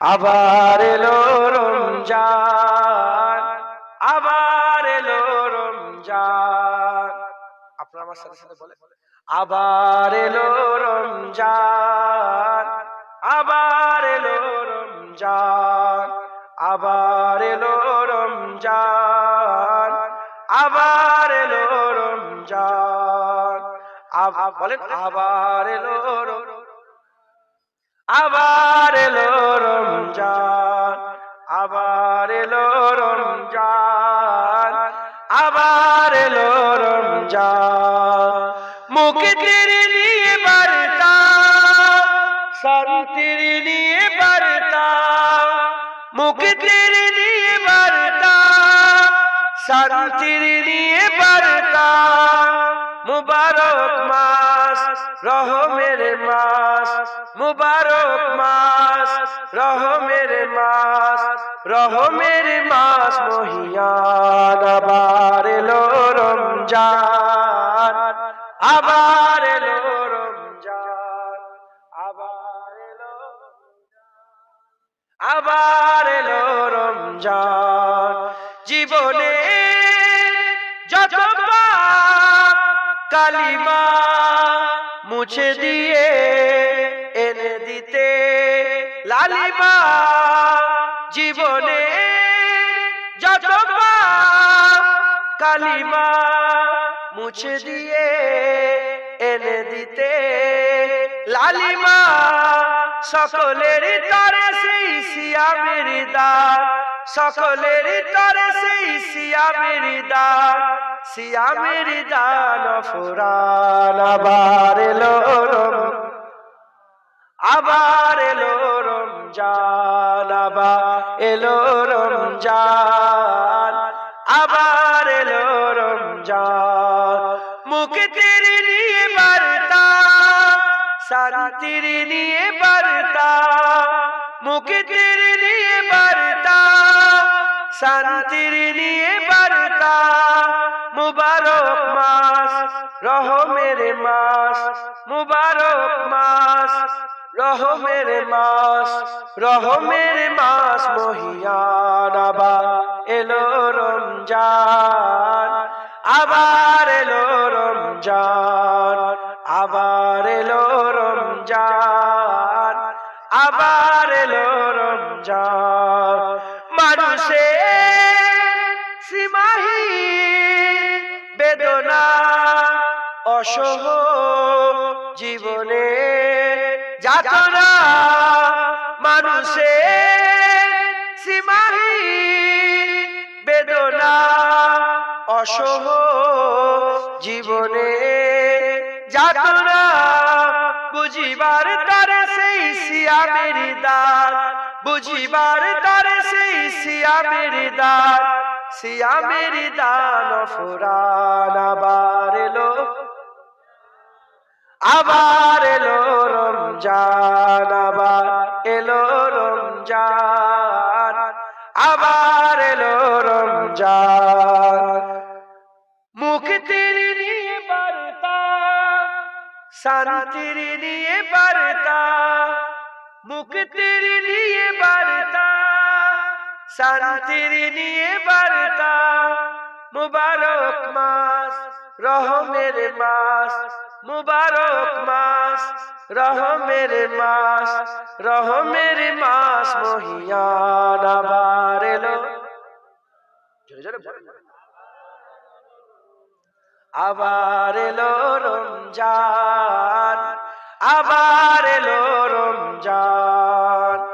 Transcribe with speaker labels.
Speaker 1: আবার এলো রমজান, আবার এলো রমজান। আপনারা আমার সাথে সাথে বলে আবার এলো রমজান, আবার এলো রমজান, আবার এলো রমজান, আবার এলো রমজান। আব- বলেন, আবার এলো রমজান। আবার এলো রমজান, আবার এলো রমজান, আবার এলো রমজান। মুক্তির নিয়ে বার্তা শান্তির নিয়ে বার্তা মুক্তির নিয়ে বার্তা শান্তির নিয়ে বার্তা। মুবারক মাস, রহমের মাস, মুবারক মাস, রহমের মাস রহমের মাস, মহিয়ান আবার এলো রমজান, আবার এলো রমজান, আবার এলো আবার এলো রমজান। জীবনে যত কালিমা মুছে দিয়ে এনে দিতে। লালিমা জীবনে যত কালিমা মুছে দিয়ে এনে দিতে। লালিমা সকলের তরে সেই সিয়ামের দান সকলের তরে সেই সিয়ামের দান সিয়ামের দান ফুরান আবার এলো রম আবার এলো রমজান আবার এলো রমজান। আবার এলো রমজান। মুক্তির নিয়ে বার্তা শান্তির নিয়ে বার্তা। মুক্তির নিয়ে বার্তা শান্তির নিয়ে বার্তা। মুবারক মাস, রহমের মাস, মুবারক মাস, রহমের মাস রহমের মাস মহিয়ান আবার এলো রমজান, আবার এলো রমজান, আবার এলো রমজান, আবার এলো রমজান। মানুষের বেদনা অসহ জীবনে যাতনা মানুষের সীমাহী বেদনা অসহ জীবনে যাতনা বুঝিবার তরে সেই সিয়ামের দান বুঝিবার তরে সেই সিয়ামের দান সিয়ামের দান ফুরান, আবার এলো। আবার এলো রমজান, আবার এলো রমজান, আবার এলো রমজান। মুক্তির নিয়ে বার্তা, শান্তির নিয়ে বার্তা মুক্তির নিয়ে বার্তা। শান্তির নিয়ে বার্তা মুবারক মাস, রহমের মাস, মুবারক মাস, রহমের মাস রহমের মাস মহিয়ান আবার এলো। আবার এলো রমজান, আবার এলো রমজান।